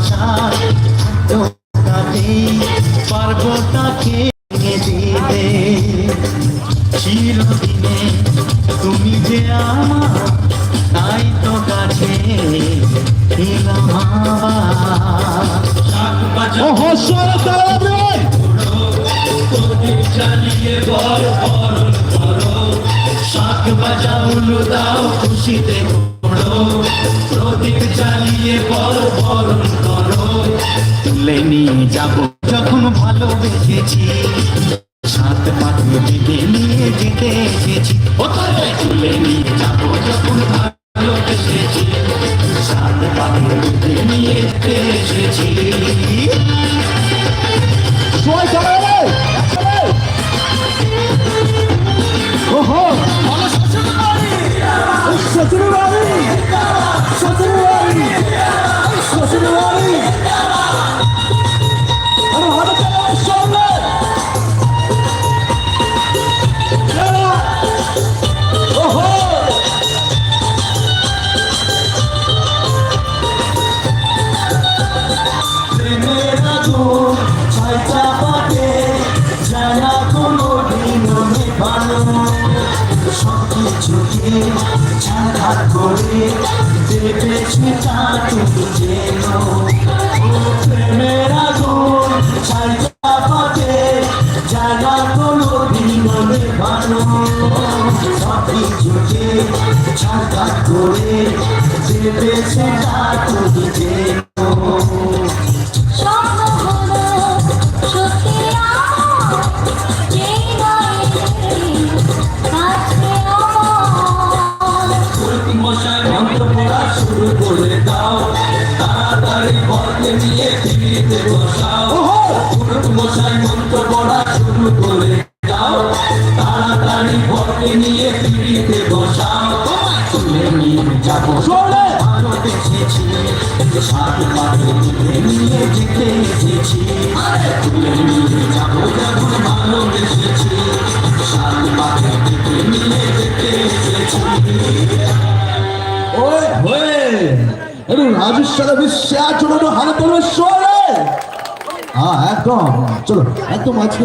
ভাষার কাটে পারব তাকে দিতে চিরদিনে তুমি যে তাই তো কাছে বাজাও দাও খুশিতে জ্বালিয়ে বড় করো তুলে নিয়ে যাব যখন ভালোবেসেছি। সাত পাখি থেকে নিয়ে যেতে এসেছি। ও তুলে নিয়ে যাব যখন ভালোবেসেছি। সাত পাখি থেকে নিয়ে যেতে এসেছি। ভালো সব কিছুকে ছাড়া করে দেবেছে তা তুমি যেন প্রেমের আগুন ছয়টা পাটে জানা কোনো দিন ভালো সব ছাড়া করে দেবেছে তা তুমি যেন মন্ত্র পড়া শুরু করে দাও। তাড়াতাড়ি ঘরকে নিয়ে টিভিতে বসাও। পুরুষ মশাই মন্ত্র পড়া শুরু করে দাও। তাড়াতাড়ি ঘরকে নিয়ে টিভিতে বসাও। তুলে নিয়ে যাব। আরও বেঁচেছি সাত পাখি নিয়ে যেতে এসেছি। তুলে নিয়ে যাব যখন ভালোবেসেছি সাত পাখি নিয়ে যেতে এসেছি। একটু রাজেশ্বর বিশ্বে হাতে তোলবে সরে হ্যাঁ একদম। চলো একদম আজকে